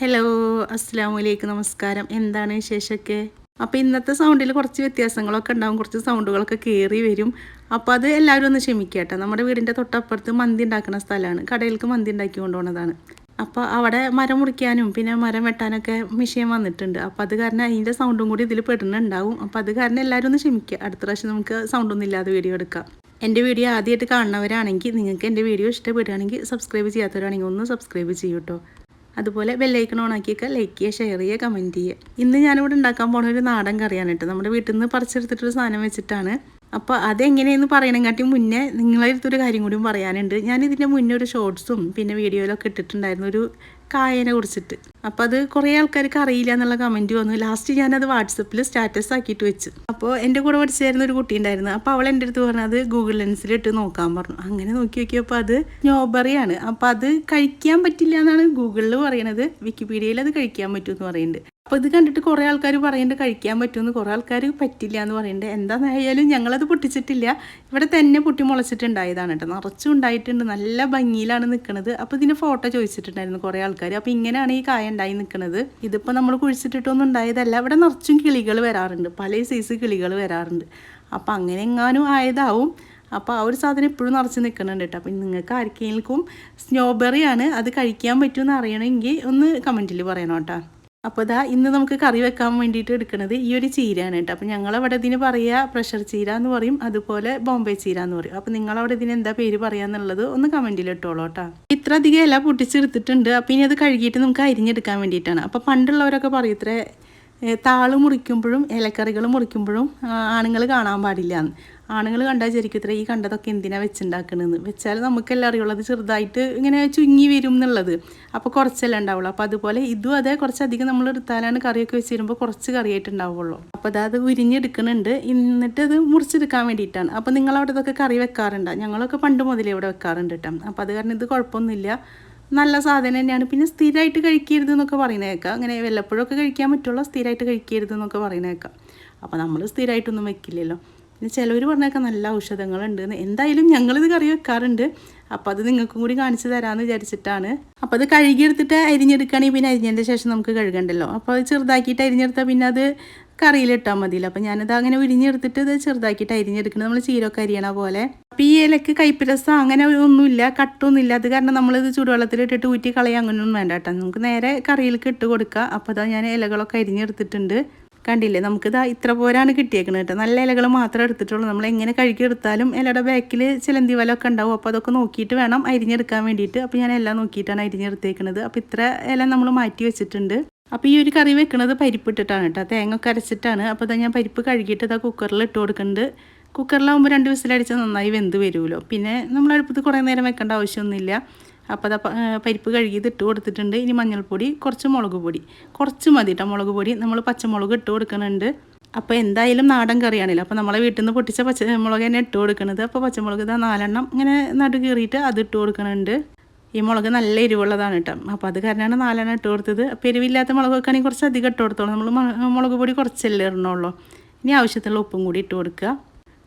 Hello അസ്സാം വലൈക്കും നമസ്കാരം. എന്താണ് വിശേഷമൊക്കെ? അപ്പോൾ ഇന്നത്തെ സൗണ്ടിൽ കുറച്ച് വ്യത്യാസങ്ങളൊക്കെ ഉണ്ടാവും. കുറച്ച് സൗണ്ടുകളൊക്കെ കയറി വരും. അപ്പോൾ അത് എല്ലാവരും ഒന്ന് ക്ഷമിക്കട്ടെ നമ്മുടെ വീടിന്റെ തൊട്ടപ്പുറത്ത് മന്തി ഉണ്ടാക്കുന്ന സ്ഥലമാണ്. കടയിലേക്ക് മന്തി ഉണ്ടാക്കി കൊണ്ടുപോകുന്നതാണ്. അപ്പോൾ അവിടെ മരം മുറിക്കാനും പിന്നെ മരം വെട്ടാനൊക്കെ മെഷീൻ വന്നിട്ടുണ്ട്. അപ്പോൾ അത് കാരണം അതിന്റെ സൗണ്ടും കൂടി ഇതിൽ പെടുന്നുണ്ടാവും. അപ്പോൾ അത് കാരണം എല്ലാവരും ഒന്ന് ക്ഷമിക്കുക അടുത്ത പ്രാവശ്യം നമുക്ക് സൗണ്ടൊന്നും ഇല്ലാതെ വീഡിയോ എടുക്കാം. എന്റെ വീഡിയോ ആദ്യമായിട്ട് കാണുന്നവരാണെങ്കിൽ നിങ്ങൾക്ക് എന്റെ വീഡിയോ ഇഷ്ടപ്പെടുകയാണെങ്കിൽ സബ്സ്ക്രൈബ് ചെയ്യാത്തവരാണെങ്കിൽ ഒന്ന് സബ്സ്ക്രൈബ് ചെയ്യൂ കേട്ടോ അതുപോലെ ബെല്ലൈക്കൺ ഓണാക്കിയൊക്കെ ലൈക്ക് ചെയ്യുക ഷെയർ ചെയ്യുക കമന്റ് ചെയ്യുക. ഇന്ന് ഞാനിവിടെ ഉണ്ടാക്കാൻ പോണ ഒരു നാടൻ കറിയാണ് കേട്ടോ. നമ്മുടെ വീട്ടിൽ നിന്ന് പറിച്ചെടുത്തിട്ടൊരു സാധനം വെച്ചിട്ടാണ്. അപ്പോൾ അതെങ്ങനെയെന്ന് പറയണേക്കാട്ടി മുന്നേ നിങ്ങളെ അടുത്തൊരു കാര്യം കൂടി പറയാനുണ്ട്. ഞാൻ ഇതിന്റെ മുന്നേ ഒരു ഷോർട്സും പിന്നെ വീഡിയോയിലൊക്കെ ഇട്ടിട്ടുണ്ടായിരുന്നു. ഒരു കായനെ കുറിച്ചിട്ട്. അപ്പോൾ അത് കുറേ ആൾക്കാർക്ക് അറിയില്ല എന്നുള്ള കമന്റ് വന്നു. ലാസ്റ്റ് ഞാനത് വാട്സപ്പിൽ സ്റ്റാറ്റസ് ആക്കിയിട്ട് വെച്ചു. അപ്പോൾ എന്റെ കൂടെ പഠിച്ചായിരുന്ന ഒരു കുട്ടി ഉണ്ടായിരുന്നു. അപ്പോൾ അവൾ എന്റെ അടുത്ത് പറഞ്ഞത് ഗൂഗിൾ ലെൻസിൽ ഇട്ട് നോക്കാൻ പറഞ്ഞു. അങ്ങനെ നോക്കി നോക്കിയപ്പോൾ അത് ഞോബറിയാണ് അപ്പോൾ അത് കഴിക്കാൻ പറ്റില്ല എന്നാണ് ഗൂഗിളിൽ പറയണത്. വിക്കിപീഡിയയിൽ അത് കഴിക്കാൻ പറ്റുമെന്ന് പറയുന്നുണ്ട്. അപ്പോൾ ഇത് കണ്ടിട്ട് കുറേ ആൾക്കാർ പറയുന്നുണ്ട് കഴിക്കാൻ പറ്റുമെന്ന്. കുറേ ആൾക്കാർ പറ്റില്ല എന്ന് പറയുന്നുണ്ട് എന്താണെന്നായാലും ഞങ്ങളത് പൊട്ടിച്ചിട്ടില്ല. ഇവിടെ തന്നെ പൊട്ടി മുളച്ചിട്ടുണ്ടായതാണ് കേട്ടോ. നിറച്ചും ഉണ്ടായിട്ടുണ്ട്. നല്ല ഭംഗിയിലാണ് നിൽക്കുന്നത് അപ്പോൾ ഇതിന് ഫോട്ടോ ചോദിച്ചിട്ടുണ്ടായിരുന്നു കുറേ ആൾക്കാർ അപ്പോൾ ഇങ്ങനെയാണ് ഈ കായ ഉണ്ടായി നിൽക്കുന്നത് ഇതിപ്പോൾ നമ്മൾ കുഴിച്ചിട്ടിട്ടൊന്നും ഉണ്ടായതല്ല. ഇവിടെ നിറച്ചും കിളികൾ വരാറുണ്ട്. പല സൈസ് കിളികൾ വരാറുണ്ട്. അപ്പോൾ അങ്ങനെ എങ്ങാനും ആയതാവും. അപ്പോൾ ആ ഒരു സാധനം എപ്പോഴും നിറച്ച് നിൽക്കുന്നുണ്ട് കേട്ടോ. അപ്പം നിങ്ങൾക്ക് ആർക്കെങ്കിലും സ്നോബെറിയാണ് അത് കഴിക്കാൻ പറ്റുമെന്ന് അറിയണമെങ്കിൽ ഒന്ന് കമന്റിൽ പറയണം കേട്ടോ. അപ്പോൾ ഇതാ ഇന്ന് നമുക്ക് കറി വെക്കാൻ വേണ്ടിയിട്ട് എടുക്കുന്നത് ഈ ഒരു ചീരയാണ് കേട്ടോ. അപ്പോൾ ഞങ്ങളവിടെ ഇതിന് പറയുക പ്രഷർ ചീര എന്ന് പറയും അതുപോലെ ബോംബെ ചീര എന്ന് പറയും. അപ്പോൾ നിങ്ങളവിടെ ഇതിന് എന്താ പേര് പറയാന്നുള്ളത് ഒന്ന് കമന്റിൽ ഇട്ടോളൂ കേട്ടോ. ഇത്ര അധികം ഇല പൊട്ടിച്ചെടുത്തിട്ടുണ്ട്. അപ്പോൾ ഇനി അത് കഴുകിയിട്ട് നമുക്ക് അരിഞ്ഞെടുക്കാൻ വേണ്ടിയിട്ടാണ്. അപ്പോൾ പണ്ടുള്ളവരൊക്കെ പറയും ഇത്ര താൾ മുറിക്കുമ്പോഴും ഇലക്കറികൾ മുറിക്കുമ്പോഴും ആണുങ്ങൾ കാണാൻ പാടില്ല ആണുങ്ങൾ കണ്ടാൽ ശരിക്കും ഇത്ര ഈ കണ്ടതൊക്കെ എന്തിനാണ് വെച്ചുണ്ടാക്കണമെന്ന് വെച്ചാൽ നമുക്കെല്ലാം അറിയുള്ളത് ചെറുതായിട്ട് ഇങ്ങനെ ചുങ്ങി വരും എന്നുള്ളത്. അപ്പോൾ കുറച്ചെല്ലാം ഉണ്ടാവുള്ളൂ. അപ്പോൾ അതുപോലെ ഇതും അതേ കുറച്ചധികം നമ്മൾ എടുത്താലാണ് കറിയൊക്കെ വെച്ച് വരുമ്പോൾ കുറച്ച് കറിയായിട്ട് ഉണ്ടാവുള്ളൂ. അപ്പോൾ അത് ഉരിഞ്ഞെടുക്കുന്നുണ്ട് എന്നിട്ട് അത് മുറിച്ചെടുക്കാൻ വേണ്ടിയിട്ടാണ്. അപ്പോൾ നിങ്ങൾ അവിടെതൊക്കെ കറി വെക്കാറുണ്ട്? ഞങ്ങളൊക്കെ പണ്ട് മുതലേ ഇവിടെ വെക്കാറുണ്ട് കേട്ടോ. അപ്പോൾ അത് കാരണം ഇത് കുഴപ്പമൊന്നുമില്ല. നല്ല സാധനം തന്നെയാണ്. പിന്നെ സ്ഥിരമായിട്ട് കഴിക്കരുത് എന്നൊക്കെ പറയുന്നേക്കാം അങ്ങനെ വല്ലപ്പോഴൊക്കെ കഴിക്കാൻ പറ്റുള്ളൂ. സ്ഥിരമായിട്ട് കഴിക്കരുത് എന്നൊക്കെ പറയുന്നേക്കാം അപ്പോൾ നമ്മൾ സ്ഥിരമായിട്ടൊന്നും വെക്കില്ലല്ലോ. പിന്നെ ചിലവർ പറഞ്ഞേക്കാം നല്ല ഔഷധങ്ങളുണ്ട് എന്തായാലും ഞങ്ങളിത് കറി വെക്കാറുണ്ട്. അപ്പോൾ അത് നിങ്ങൾക്കും കൂടി കാണിച്ചു തരാമെന്ന് വിചാരിച്ചിട്ടാണ്. അപ്പോൾ അത് കഴുകിയെടുത്തിട്ട് അരിഞ്ഞെടുക്കുകയാണെങ്കിൽ പിന്നെ അരിഞ്ഞതിന്റെ ശേഷം നമുക്ക് കഴുകണ്ടല്ലോ. അപ്പോൾ അത് ചെറുതാക്കിയിട്ട് അരിഞ്ഞെടുത്താൽ പിന്നെ അത് കറിയിലിട്ടാൽ മതിയല്ലോ. അപ്പോൾ ഞാനത് അങ്ങനെ ഉരിഞ്ഞെടുത്തിട്ട് ഇത് ചെറുതാക്കിയിട്ട് അരിഞ്ഞെടുക്കുന്നത് നമ്മൾ ചീരൊക്കെ അരിയണ പോലെ. അപ്പോൾ ഈ ഇലക്ക് കയ്പ്പ് അങ്ങനെ ഒന്നുമില്ല കട്ടൊന്നുമില്ല. അത് കാരണം നമ്മളിത് ചൂടുവെള്ളത്തിലിട്ടിട്ട് ഊറ്റി കളയാൻ അങ്ങനെയൊന്നും വേണ്ട കേട്ടോ. നമുക്ക് നേരെ കറിയിലേക്ക് ഇട്ട് കൊടുക്കുക അപ്പോൾ അതാ ഞാൻ ഇലകളൊക്കെ അരിഞ്ഞെടുത്തിട്ടുണ്ട്. കണ്ടില്ലേ? നമുക്കിത് ഇത്ര പോരാണ് കിട്ടിയേക്കുന്നത് കേട്ടോ. നല്ല ഇലകൾ മാത്രമേ എടുത്തിട്ടുള്ളൂ. നമ്മൾ എങ്ങനെ കഴുകിയെടുത്താലും ഇലയുടെ ബാക്കിൽ ചിലന്തി വലമൊക്കെ ഉണ്ടാവും. അപ്പോൾ അതൊക്കെ നോക്കിയിട്ട് വേണം അരിഞ്ഞെടുക്കാൻ വേണ്ടിയിട്ട്. അപ്പോൾ ഞാൻ എല്ലാം നോക്കിയിട്ടാണ് അരിഞ്ഞെടുത്തേക്കുന്നത് അപ്പോൾ ഇത്ര ഇല നമ്മൾ മാറ്റി വെച്ചിട്ടുണ്ട്. അപ്പോൾ ഈ ഒരു കറി വെക്കുന്നത് പരിപ്പിട്ടിട്ടാണ് കേട്ടോ. തേങ്ങ ഒക്കെ അരച്ചിട്ടാണ്. അപ്പോൾ ഞാൻ പരിപ്പ് കഴുകിയിട്ട് അതാ കുക്കറിൽ ഇട്ട് കൊടുക്കുന്നുണ്ട്. കുക്കറിലാകുമ്പോൾ രണ്ട് വിസിലടിച്ചാൽ നന്നായി വെന്ത് വരുമല്ലോ. പിന്നെ നമ്മൾ അടുപ്പത്ത് കുറേ നേരം വെക്കേണ്ട ആവശ്യമൊന്നുമില്ല. അപ്പോൾ അത് പരിപ്പ് കഴുകി ഇട്ട് കൊടുത്തിട്ടുണ്ട്. ഇനി മഞ്ഞൾപ്പൊടി കുറച്ച് മുളക് പൊടി. കുറച്ച് മതി കേട്ടോ മുളക് പൊടി. നമ്മൾ പച്ചമുളക് ഇട്ട് കൊടുക്കുന്നുണ്ട്. അപ്പോൾ എന്തായാലും നാടൻ കറിയാണല്ലോ. അപ്പോൾ നമ്മളെ വീട്ടിൽ നിന്ന് പൊട്ടിച്ച പച്ചമുളക് തന്നെ ഇട്ട് കൊടുക്കുന്നത് അപ്പോൾ പച്ചമുളക് ഇതാ നാലെണ്ണം ഇങ്ങനെ നടു കീറിയിട്ട് അത് ഇട്ട് കൊടുക്കുന്നുണ്ട് ഈ മുളക് നല്ല എരിവുള്ളതാണ് കേട്ടോ അപ്പോൾ അത് കാരണമാണ് നാലെണ്ണം ഇട്ട് കൊടുത്തത്. അപ്പോൾ എരിവില്ലാത്ത മുളക് വെക്കുകയാണെങ്കിൽ കുറച്ച് അധികം ഇട്ട് കൊടുത്തോളൂ. നമ്മൾ മുളക് പൊടി കുറച്ചല്ലേ ഇടണുള്ളൂ. ഇനി ആവശ്യത്തിലുള്ള ഉപ്പും കൂടി ഇട്ട് കൊടുക്കുക.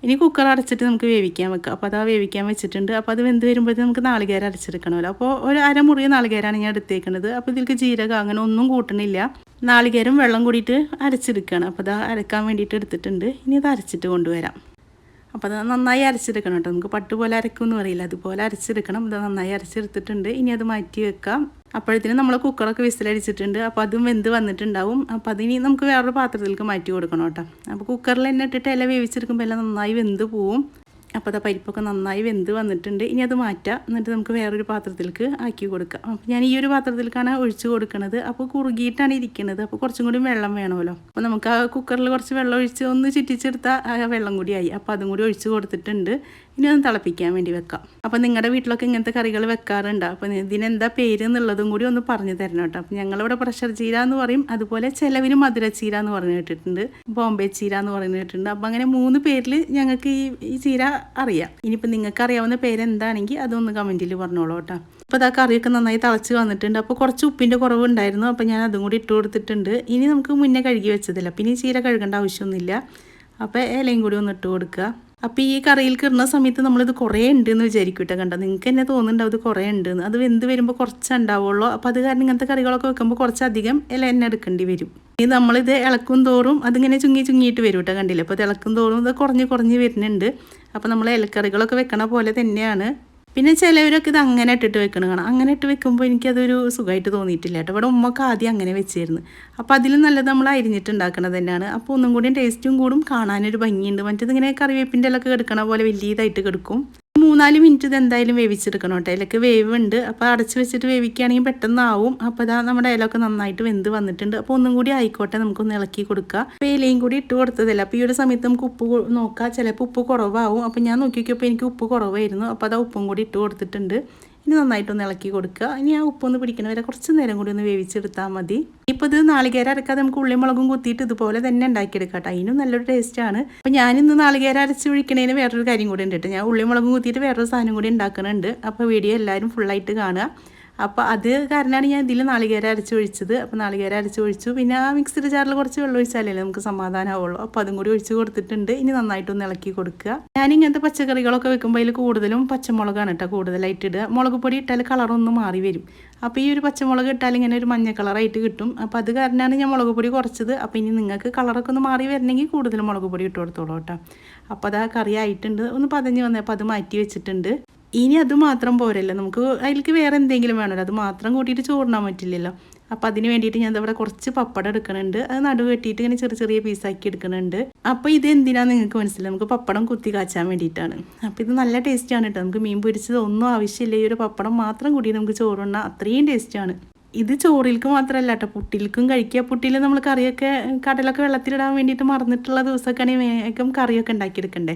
ഇനി കുക്കർ അടച്ചിട്ട് നമുക്ക് വേവിക്കാൻ വെക്കാം. അപ്പോൾ അത് വേവിക്കാൻ വെച്ചിട്ടുണ്ട്. അപ്പോൾ അത് വെന്ത് വരുമ്പോഴത്തേക്ക് നമുക്ക് നാളികേരം അരച്ചെടുക്കണമല്ലോ. അപ്പോൾ ഒരു അരമുറിയ നാളികേരമാണ് ഞാൻ എടുത്തേക്കുന്നത് അപ്പോൾ ഇതിലേക്ക് ജീരകം അങ്ങനെ ഒന്നും കൂട്ടണില്ല. നാളികേരം വെള്ളം കൂടിയിട്ട് അരച്ചെടുക്കുകയാണ് അപ്പോൾ അത് അരക്കാൻ വേണ്ടിയിട്ട് എടുത്തിട്ടുണ്ട്. ഇനി അത് അരച്ചിട്ട് കൊണ്ടുവരാം. അപ്പോൾ അത് നന്നായി അരച്ചെടുക്കണം കേട്ടോ. നമുക്ക് പട്ട് പോലെ അരക്കുമെന്ന് പറയില്ല. അതുപോലെ അരച്ചെടുക്കണം. ഇത് നന്നായി അരച്ചെടുത്തിട്ടുണ്ട്. ഇനി അത് മാറ്റി വെക്കാം. അപ്പോഴത്തേനും നമ്മൾ കുക്കറൊക്കെ വിസിലടിച്ചിട്ടുണ്ട്. അപ്പോൾ അതും വെന്ത് വന്നിട്ടുണ്ടാവും. അപ്പോൾ അതിനി നമുക്ക് വേറൊരു പാത്രത്തിലേക്ക് മാറ്റി കൊടുക്കണം കേട്ടോ. അപ്പോൾ കുക്കറിൽ തന്നെ ഇട്ടിട്ട് ഇല വേവിച്ചെടുക്കുമ്പോൾ എല്ലാം നന്നായി വെന്ത് പോവും. അപ്പോൾ അത് പരിപ്പൊക്കെ നന്നായി വെന്ത് വന്നിട്ടുണ്ട്. ഇനി അത് മാറ്റാം. എന്നിട്ട് നമുക്ക് വേറൊരു പാത്രത്തിലേക്ക് ആക്കി കൊടുക്കാം. അപ്പോൾ ഞാൻ ഈ ഒരു പാത്രത്തിലേക്കാണ് ഒഴിച്ച് കൊടുക്കുന്നത് അപ്പോൾ കുറുകിയിട്ടാണ് ഇരിക്കുന്നത് അപ്പോൾ കുറച്ചും കൂടി വെള്ളം വേണമല്ലോ. അപ്പോൾ നമുക്ക് ആ കുക്കറിൽ കുറച്ച് വെള്ളം ഒഴിച്ച് ഒന്ന് ചുറ്റിച്ചെടുത്താൽ ആ വെള്ളം കൂടിയായി അപ്പോൾ അതും കൂടി ഒഴിച്ച് കൊടുത്തിട്ടുണ്ട്. ഇനി ഒന്ന് തിളപ്പിക്കാൻ വേണ്ടി വെക്കാം. അപ്പോൾ നിങ്ങളുടെ വീട്ടിലൊക്കെ ഇങ്ങനത്തെ കറികൾ വെക്കാറുണ്ട്? അപ്പോൾ ഇതിനെന്താ പേര് എന്നുള്ളതും കൂടി ഒന്ന് പറഞ്ഞു തരണം കേട്ടോ. അപ്പോൾ ഞങ്ങളിവിടെ പ്രഷർ ചീര എന്ന് പറയും അതുപോലെ ചിലവിന് മധുരച്ചീര എന്ന് പറഞ്ഞു കേട്ടിട്ടുണ്ട് ബോംബെ ചീര എന്ന് പറഞ്ഞു കേട്ടിട്ടുണ്ട്. അപ്പോൾ അങ്ങനെ മൂന്ന് പേരിൽ ഞങ്ങൾക്ക് ഈ ഈ ചീര അറിയാം. ഇനിയിപ്പോൾ നിങ്ങൾക്ക് അറിയാവുന്ന പേര് എന്താണെങ്കിൽ അതൊന്ന് കമന്റിൽ പറഞ്ഞോളൂ കേട്ടോ. അപ്പോൾ അതാ കറിയൊക്കെ നന്നായി തിളച്ച് വന്നിട്ടുണ്ട്. അപ്പോൾ കുറച്ച് ഉപ്പിന്റെ കുറവുണ്ടായിരുന്നു അപ്പോൾ ഞാൻ അതും കൂടി ഇട്ട് കൊടുത്തിട്ടുണ്ട്. ഇനി നമുക്ക് മുന്നേ കഴുകി വെച്ചതില്ല പിന്നെ ചീര കഴുകേണ്ട ആവശ്യമൊന്നുമില്ല. അപ്പോൾ ഇലയും കൂടി ഒന്ന് ഇട്ട് കൊടുക്കുക. അപ്പോൾ ഈ കറിയിൽ കിറുന്ന സമയത്ത് നമ്മളിത് കുറേ ഉണ്ട് എന്ന് വിചാരിക്കും കേട്ടോ കണ്ടോ? നിങ്ങൾക്ക് തന്നെ തോന്നുന്നുണ്ടാവും ഇത് കുറേ ഉണ്ട് എന്ന് അത് വെന്ത് വരുമ്പോൾ കുറച്ച് ഉണ്ടാവുള്ളൂ. അപ്പോൾ അത് കാരണം ഇങ്ങനത്തെ കറികളൊക്കെ വെക്കുമ്പോൾ കുറച്ചധികം ഇല എണ്ണ എടുക്കേണ്ടി വരും. ഇനി നമ്മളിത് ഇളക്കും തോറും അതിങ്ങനെ ചുങ്ങി ചുങ്ങിയിട്ട് വരും കേട്ടോ കണ്ടില്ലേ? അപ്പോൾ ഇത് ഇളക്കും തോറും ഇത് കുറഞ്ഞ് കുറഞ്ഞ് വരുന്നുണ്ട്. അപ്പോൾ നമ്മൾ ഇലക്കറികളൊക്കെ വെക്കണ പോലെ തന്നെയാണ് പിന്നെ ചിലവരൊക്കെ ഇത് അങ്ങനെ ഇട്ടിട്ട് വെക്കണം കാണാം. അങ്ങനെ ഇട്ട് വെക്കുമ്പോൾ എനിക്കതൊരു സുഖമായിട്ട് തോന്നിയിട്ടില്ല കേട്ടോ. ഇവിടെ ഉമ്മക്ക് ആദ്യം അങ്ങനെ വെച്ചിരുന്നു. അപ്പോൾ അതിലും നല്ലത് നമ്മൾ അരിഞ്ഞിട്ടുണ്ടാക്കുന്നത് തന്നെയാണ്. അപ്പോൾ ഒന്നും കൂടി ടേസ്റ്റും കൂടും കാണാനൊരു ഭംഗിയുണ്ട്. മറ്റേത് ഇങ്ങനെ കറിവേപ്പിന്റെ ഇലൊക്കെ കിടക്കണ പോലെ വലിയതായിട്ട് കിടക്കും. മൂന്നാൽ മിനിറ്റ് ഇത് എന്തായാലും വേവിച്ചെടുക്കണം കേട്ടോ. ഇതിലൊക്കെ വേവുണ്ട്. അപ്പോൾ അടച്ച് വെച്ചിട്ട് വേവിക്കുകയാണെങ്കിൽ പെട്ടെന്നാവും. അപ്പോൾ ഇതാ നമ്മുടെ ഇലൊക്കെ നന്നായിട്ട് വെന്ത് വന്നിട്ടുണ്ട്. അപ്പോൾ ഒന്നും കൂടി ആയിക്കോട്ടെ നമുക്കൊന്ന് ഇളക്കി കൊടുക്കാം. അപ്പോൾ ഇലയും കൂടി ഇട്ട് കൊടുത്തതല്ല? അപ്പോൾ ഈ ഒരു സമയത്ത് നമുക്ക് ഉപ്പ് നോക്കാം. ചിലപ്പോൾ ഉപ്പ് കുറവാകും അപ്പോൾ ഞാൻ നോക്കിയപ്പോൾ എനിക്ക് ഉപ്പ് കുറവായിരുന്നു. അപ്പോൾ അതാ ഉപ്പും കൂടി ഇട്ട് കൊടുത്തിട്ടുണ്ട്. ഇനി നന്നായിട്ടൊന്ന് ഇളക്കി കൊടുക്കുക. ഇനി ആ ഉപ്പൊന്ന് പിടിക്കണ വരെ കുറച്ച് നേരം കൂടി ഒന്ന് വേവിച്ചെടുത്താൽ മതി. ഇപ്പോൾ ഇത് നാളികേരം അരക്കാതെ നമുക്ക് ഉള്ളി മുളകും കുത്തിയിട്ട് ഇതുപോലെ തന്നെ ഉണ്ടാക്കിയെടുക്കാം കേട്ടോ. അതിനും നല്ലൊരു ടേസ്റ്റാണ് അപ്പോൾ ഞാനിന്ന് നാളികേരം അരച്ച് ഒഴിക്കണതിന് വേറൊരു കാര്യം കൂടി ഉണ്ട് കേട്ടോ. ഞാൻ ഉള്ളി മുളകും കുത്തിയിട്ട് വേറൊരു സാധനം കൂടി ഉണ്ടാക്കുന്നുണ്ട് അപ്പോൾ വീഡിയോ എല്ലാവരും ഫുള്ളായിട്ട് കാണുക. അപ്പോൾ അത് കാരണമാണ് ഞാൻ ഇതിൽ നാളികേരം അരച്ച് ഒഴിച്ചത്. അപ്പോൾ നാളികേരം അരച്ച് ഒഴിച്ചു. പിന്നെ ആ മിക്സിഡ് ജാറിൽ കുറച്ച് വെള്ളം ഒഴിച്ചാലേ നമുക്ക് സമാധാനമാവുള്ളൂ അപ്പോൾ അതും കൂടി ഒഴിച്ച് കൊടുത്തിട്ടുണ്ട്. ഇനി നന്നായിട്ടൊന്ന് ഇളക്കി കൊടുക്കുക. ഞാൻ ഇങ്ങനത്തെ പച്ചക്കറികളൊക്കെ വെക്കുമ്പോൾ അതിൽ കൂടുതലും പച്ചമുളകാണ് കേട്ടോ കൂടുതലായിട്ട് ഇടുക. മുളക് പൊടി ഇട്ടാൽ കളറൊന്ന് മാറി വരും. അപ്പോൾ ഈ ഒരു പച്ചമുളക് ഇട്ടാൽ ഇങ്ങനെ ഒരു മഞ്ഞ കളറായിട്ട് കിട്ടും. അപ്പോൾ അത് കാരണമാണ് ഞാൻ മുളക് പൊടി കുറച്ചത്. അപ്പോൾ ഇനി നിങ്ങൾക്ക് കളറൊക്കെ ഒന്ന് മാറി വരണമെങ്കിൽ കൂടുതൽ മുളക് പൊടി ഇട്ട് കൊടുത്തോളൂ കേട്ടോ അപ്പോൾ അത് ആ കറി ആയിട്ടുണ്ട്. ഒന്ന് പതഞ്ഞ് വന്നപ്പോൾ അത് മാറ്റി വെച്ചിട്ടുണ്ട്. ഇനി അത് മാത്രം പോരല്ലോ. നമുക്ക് അതിലേക്ക് വേറെ എന്തെങ്കിലും വേണമല്ലോ. അത് മാത്രം കൂട്ടിയിട്ട് ചോറിനാൻ പറ്റില്ലല്ലോ. അപ്പം അതിന് വേണ്ടിയിട്ട് ഞാൻ ഇവിടെ കുറച്ച് പപ്പടം എടുക്കുന്നുണ്ട് അത് നടുവ് വെട്ടിയിട്ട് ഇങ്ങനെ ചെറിയ ചെറിയ പീസാക്കി എടുക്കുന്നുണ്ട് അപ്പോൾ ഇത് എന്തിനാണെന്ന് നിങ്ങൾക്ക് മനസ്സിലായി? നമുക്ക് പപ്പടം കുത്തി കാച്ചാൻ വേണ്ടിയിട്ടാണ്. അപ്പോൾ ഇത് നല്ല ടേസ്റ്റാണ് കേട്ടോ. നമുക്ക് മീൻ പൊരിച്ചത് ഒന്നും ആവശ്യമില്ല. ഈ ഒരു പപ്പടം മാത്രം കൂടി നമുക്ക് ചോറുണ്ണാൽ അത്രയും ടേസ്റ്റാണ് ഇത് ചോറിൽക്ക് മാത്രമല്ല കേട്ടോ പുട്ടിൽക്കും കഴിക്കുക. പുട്ടിൽ നമ്മൾ കറിയൊക്കെ കടലൊക്കെ വെള്ളത്തിലിടാൻ വേണ്ടിയിട്ട് മറന്നിട്ടുള്ള ദിവസമൊക്കെയാണ് വേഗം കറിയൊക്കെ ഉണ്ടാക്കിയെടുക്കണ്ടേ.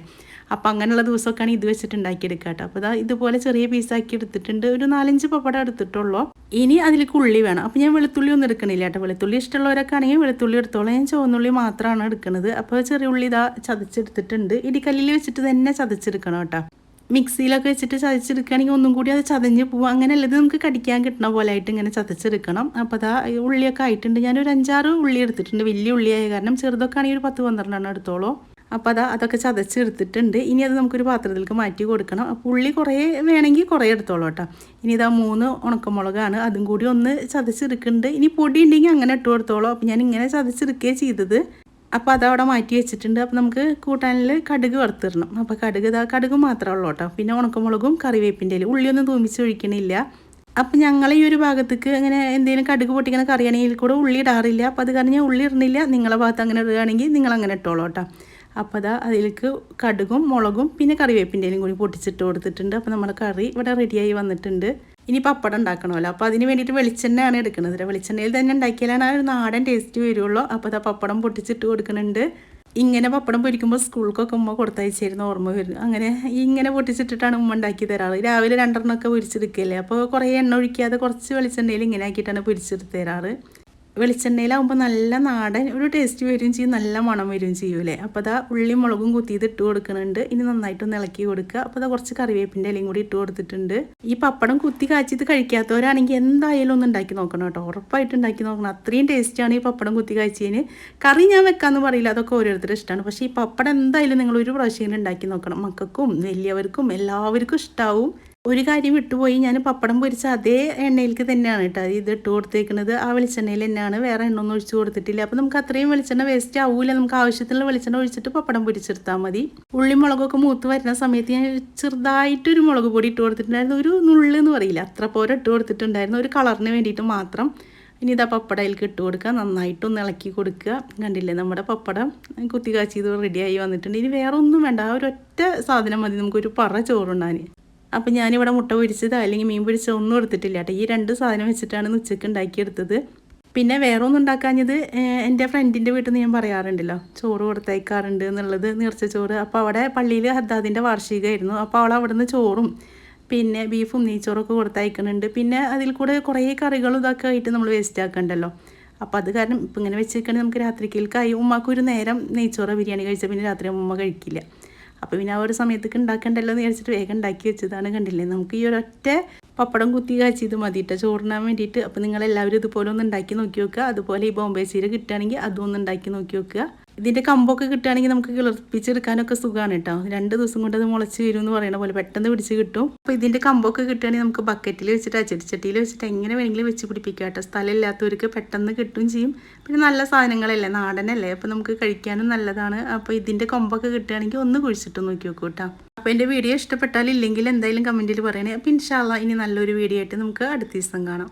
അപ്പോൾ അങ്ങനെയുള്ള ദിവസമൊക്കെയാണ് ഇത് വെച്ചിട്ട് ഉണ്ടാക്കിയെടുക്കുക കേട്ടോ. അപ്പോൾ ഇതാ ഇതുപോലെ ചെറിയ പീസാക്കി എടുത്തിട്ടുണ്ട്. ഒരു നാലഞ്ച് പപ്പടം എടുത്തിട്ടുള്ളൂ. ഇനി അതിലേക്ക് ഉള്ളി വേണം. അപ്പോൾ ഞാൻ വെളുത്തുള്ളി ഒന്നും എടുക്കണില്ല കേട്ടോ. വെളുത്തുള്ളി ഇഷ്ടമുള്ളവരൊക്കെ ആണെങ്കിൽ വെളുത്തുള്ളി എടുത്തോളാം. ഞാൻ ചുവന്നുള്ളി മാത്രമാണ് എടുക്കുന്നത് അപ്പോൾ ചെറിയ ഉള്ളി ഇതാ ചതച്ചെടുത്തിട്ടുണ്ട്. ഇടിക്കല്ലിൽ വെച്ചിട്ട് തന്നെ ചതച്ചെടുക്കണം കേട്ടോ. മിക്സിയിലൊക്കെ വെച്ചിട്ട് ചതച്ചെടുക്കുകയാണെങ്കിൽ ഒന്നും കൂടി അത് ചതഞ്ഞ് പോവും. അങ്ങനെയല്ലത് നമുക്ക് കടിക്കാൻ കിട്ടണ പോലെ ആയിട്ട് ഇങ്ങനെ ചതച്ചെടുക്കണം. അപ്പോൾ അതാ ഉള്ളിയൊക്കെ ആയിട്ടുണ്ട്. ഞാനൊരു അഞ്ചാറ് ഉള്ളി എടുത്തിട്ടുണ്ട്. വലിയ ഉള്ളിയായ കാരണം ചെറുതൊക്കെ ആണെങ്കിൽ ഒരു പത്ത് പന്ത്രണ്ടെണ്ണം എടുത്തോളൂ. അപ്പോൾ അതാ അതൊക്കെ ചതച്ചെടുത്തിട്ടുണ്ട്. ഇനി അത് നമുക്കൊരു പാത്രത്തിലേക്ക് മാറ്റി കൊടുക്കണം. അപ്പോൾ ഉള്ളി കുറേ വേണമെങ്കിൽ കുറേ എടുത്തോളൂ കേട്ടോ. ഇനി ഇതാ മൂന്ന് ഉണക്കമുളകാണ്. അതും കൂടി ഒന്ന് ചതച്ചെടുക്കുന്നുണ്ട്. ഇനി പൊടി ഉണ്ടെങ്കിൽ അങ്ങനെ ഇട്ട് കൊടുത്തോളൂ. അപ്പോൾ ഞാൻ ഇങ്ങനെ ചതച്ചെടുക്കുകയാണ് ചെയ്തത്. അപ്പോൾ അതവിടെ മാറ്റി വെച്ചിട്ടുണ്ട്. അപ്പോൾ നമുക്ക് കൂട്ടാനിൽ കടുക് വറുത്തിടണം. അപ്പോൾ കടുക് ഇതാ കടുക് മാത്രമേ ഉള്ളൂ കേട്ടോ. പിന്നെ ഉണക്കമുളകും കറിവേപ്പിന്റെ ഇല ഉള്ളിയൊന്നും തൂമിച്ച് ഒഴിക്കണില്ല. അപ്പം ഞങ്ങൾ ഈ ഒരു ഭാഗത്തേക്ക് ഇങ്ങനെ എന്തെങ്കിലും കടുക് പൊട്ടിക്കുന്ന കറിയാണെങ്കിൽ കൂടെ ഉള്ളി ഇടാറില്ല. അപ്പോൾ അത് കാരണം ഞാൻ ഉള്ളി ഇടുന്നില്ല. നിങ്ങളെ ഭാഗത്ത് അങ്ങനെ ഇടുകയാണെങ്കിൽ നിങ്ങൾ അങ്ങനെ ഇട്ടോളൂ കേട്ടോ. അപ്പോൾ അതാ അതിലേക്ക് കടുകും മുളകും പിന്നെ കറിവേപ്പിന്റെ കൂടി പൊട്ടിച്ചിട്ട് കൊടുത്തിട്ടുണ്ട്. അപ്പോൾ നമ്മുടെ കറി ഇവിടെ റെഡിയായി വന്നിട്ടുണ്ട്. ഇനി പപ്പടം ഉണ്ടാക്കണമല്ലോ. അപ്പോൾ അതിന് വേണ്ടിയിട്ട് വെളിച്ചെണ്ണയാണ് എടുക്കുന്നത്. വെളിച്ചെണ്ണയിൽ തന്നെ ഉണ്ടാക്കിയാലാണ് ആ ഒരു നാടൻ ടേസ്റ്റ് വരുള്ളൂ. അപ്പോൾ അത് പപ്പടം പൊട്ടിച്ചിട്ട് കൊടുക്കുന്നുണ്ട്. ഇങ്ങനെ പപ്പടം പൊരിക്കുമ്പോൾ സ്കൂളിലൊക്കെ ഉമ്മ കൊടുത്തയച്ചായിരുന്നു ഓർമ്മ വരുന്നു. അങ്ങനെ ഇങ്ങനെ പൊട്ടിച്ചിട്ടിട്ടാണ് ഉമ്മ ഉണ്ടാക്കി തരാറ് രാവിലെ രണ്ടെണ്ണമൊക്കെ പൊരിച്ചെടുക്കുകയല്ലേ അപ്പോൾ കുറേ എണ്ണ ഒഴിക്കാതെ കുറച്ച് വെളിച്ചെണ്ണയിൽ ഇങ്ങനെ ആക്കിയിട്ടാണ് പൊരിച്ചെടുത്ത് തരാറ് വെളിച്ചെണ്ണയിലാവുമ്പോൾ നല്ല നാടൻ ഒരു ടേസ്റ്റ് വരികയും ചെയ്യും നല്ല മണം വരികയും ചെയ്യൂലേ അപ്പോൾ അതാ ഉള്ളിയും മുളകും കുത്തിയത് ഇട്ട് കൊടുക്കുന്നുണ്ട്. ഇനി നന്നായിട്ടൊന്ന് ഇളക്കി കൊടുക്കുക. അപ്പോൾ അതാ കുറച്ച് കറിവേപ്പിന്റെ ഇലയും കൂടി ഇട്ട് കൊടുത്തിട്ടുണ്ട്. ഈ പപ്പടം കുത്തി കാച്ചിത് കഴിക്കാത്തവരാണെങ്കിൽ എന്തായാലും ഒന്ന് ഉണ്ടാക്കി നോക്കണം കേട്ടോ. ഉറപ്പായിട്ട് ഉണ്ടാക്കി നോക്കണം. അത്രയും ടേസ്റ്റാണ് ഈ പപ്പടം കുത്തി കാച്ചതിന് കറി ഞാൻ വെക്കാമെന്ന് പറയില്ല. അതൊക്കെ ഓരോരുത്തരുടെ ഇഷ്ടമാണ് പക്ഷേ ഈ പപ്പടം എന്തായാലും നിങ്ങൾ ഒരു പ്രാവശ്യം ഉണ്ടാക്കി നോക്കണം. മക്കൾക്കും വലിയവർക്കും എല്ലാവർക്കും ഇഷ്ടാവും. ഒരു കാര്യം വിട്ടുപോയി ഞാൻ പപ്പടം പൊരിച്ച അതേ എണ്ണയിലേക്ക് തന്നെയാണ് കേട്ടോ ഇത് ഇട്ട് കൊടുത്തേക്കുന്നത് ആ വെളിച്ചെണ്ണയിൽ തന്നെയാണ് വേറെ എണ്ണ ഒന്നും ഒഴിച്ച് കൊടുത്തിട്ടില്ല. അപ്പോൾ നമുക്ക് അത്രയും വെളിച്ചെണ്ണ വേസ്റ്റ് ആവൂല. നമുക്ക് ആവശ്യത്തിനുള്ള വെളിച്ചെണ്ണ ഒഴിച്ചിട്ട് പപ്പടം പൊരിച്ചെടുത്താൽ മതി. ഉള്ളി മുളകൊക്കെ മൂത്ത് വരുന്ന സമയത്ത് ഞാൻ ചെറുതായിട്ടൊരു മുളക് പൊടി ഇട്ട് കൊടുത്തിട്ടുണ്ടായിരുന്നു. ഒരു നുള്ളെന്ന് പറയില്ല. അത്ര പോരെ ഇട്ട് കൊടുത്തിട്ടുണ്ടായിരുന്നു. ഒരു കളറിന് വേണ്ടിയിട്ട് മാത്രം. ഇനി ഇതാ പപ്പടം അതിലേക്ക് ഇട്ട് കൊടുക്കുക. നന്നായിട്ടൊന്ന് ഇളക്കി കൊടുക്കുക. കണ്ടില്ലേ നമ്മുടെ പപ്പടം കുത്തി കാച്ചിയത് റെഡിയായി വന്നിട്ടുണ്ട്. ഇനി വേറെ ഒന്നും വേണ്ട. ആ ഒരൊറ്റ സാധനം മതി. നമുക്കൊരു പറ ചോറുണ്ടാൻ അപ്പം ഞാനിവിടെ മുട്ട പൊരിച്ചതോ അല്ലെങ്കിൽ മീൻ പൊരിച്ചതോ ഒന്നും എടുത്തിട്ടില്ല കേട്ടോ. ഈ രണ്ട് സാധനം വെച്ചിട്ടാണ് ഉച്ചയ്ക്ക് ഉണ്ടാക്കിയെടുത്തത്. പിന്നെ വേറെ ഒന്നും ഉണ്ടാക്കാഞ്ഞത് എന്റെ ഫ്രണ്ടിന്റെ വീട്ടിൽ നിന്ന് ഞാൻ പറയാറുണ്ടല്ലോ. ചോറ് കൊടുത്തയക്കാറുണ്ട് എന്നുള്ളത് നീർച്ച ചോറ്. അപ്പോൾ അവിടെ പള്ളിയിൽ ഹദ്ദാദിന്റെ വാർഷികമായിരുന്നു. അപ്പോൾ അവൾ അവിടുന്ന് ചോറും പിന്നെ ബീഫും നെയ്ച്ചോറൊക്കെ കൊടുത്തയക്കുന്നുണ്ട്. പിന്നെ അതിൽ കൂടെ കുറേ കറികളും ഇതൊക്കെ ആയിട്ട് നമ്മൾ വേസ്റ്റ് ആക്കണ്ടല്ലോ. അപ്പോൾ അത് കാരണം ഇപ്പം ഇങ്ങനെ വെച്ചേക്കാണെങ്കിൽ നമുക്ക് രാത്രിക്കേൽക്കായി. ഉമ്മാക്കൊരു നേരം നെയ്ച്ചോറ് ബിരിയാണി കഴിച്ചാൽ പിന്നെ രാത്രി ഉമ്മ കഴിക്കില്ല. അപ്പോൾ പിന്നെ ആ ഒരു സമയത്തേക്ക് ഉണ്ടാക്കണ്ടല്ലോ എന്ന് വിചാരിച്ചിട്ട് വേഗം ഉണ്ടാക്കി വെച്ചതാണ് കണ്ടില്ലേ? നമുക്ക് ഈ ഒരൊറ്റ പപ്പടം കുത്തി കാച്ചിയത് മതിയിട്ട് ചോറിനാൻ വേണ്ടിയിട്ട്. അപ്പോൾ നിങ്ങളെല്ലാവരും ഇതുപോലെ ഒന്ന് ഉണ്ടാക്കി നോക്കി നോക്കുക അതുപോലെ ഈ ബോംബെ ചീര കിട്ടുകയാണെങ്കിൽ അതും ഒന്ന് ഉണ്ടാക്കി നോക്കി നോക്കുക ഇതിന്റെ കമ്പൊക്കെ കിട്ടുകയാണെങ്കിൽ നമുക്ക് കിളർപ്പിച്ചെടുക്കാനൊക്കെ സുഖമാണ് കേട്ടോ. രണ്ട് ദിവസം കൊണ്ട് അത് മുളച്ച് വരും എന്ന് പറയുന്ന പോലെ പെട്ടെന്ന് പിടിച്ച് കിട്ടും. അപ്പോൾ ഇതിന്റെ കമ്പൊക്കെ കിട്ടുകയാണെങ്കിൽ നമുക്ക് ബക്കറ്റിൽ വെച്ചിട്ട് അച്ചടിച്ചട്ടിയിൽ വെച്ചിട്ട് എങ്ങനെ വേണമെങ്കിലും വെച്ച് പിടിപ്പിക്കാം കേട്ടോ. സ്ഥലമില്ലാത്തവർക്ക് പെട്ടെന്ന് കിട്ടുകയും ചെയ്യും. പിന്നെ നല്ല സാധനങ്ങളല്ലേ നാടനല്ലേ? അപ്പോൾ നമുക്ക് കഴിക്കാനും നല്ലതാണ്. അപ്പോൾ ഇതിന്റെ കൊമ്പൊക്കെ കിട്ടുകയാണെങ്കിൽ ഒന്ന് കുഴിച്ചിട്ട് നോക്കി നോക്കൂ കേട്ടോ. അപ്പോൾ എന്റെ വീഡിയോ ഇഷ്ടപ്പെട്ടാൽ ഇല്ലെങ്കിൽ എന്തായാലും കമന്റിൽ പറയണേ. അപ്പോൾ ഇൻഷാല്ല ഇനി നല്ലൊരു വീഡിയോ ആയിട്ട് നമുക്ക് അടുത്ത ദിവസം കാണാം.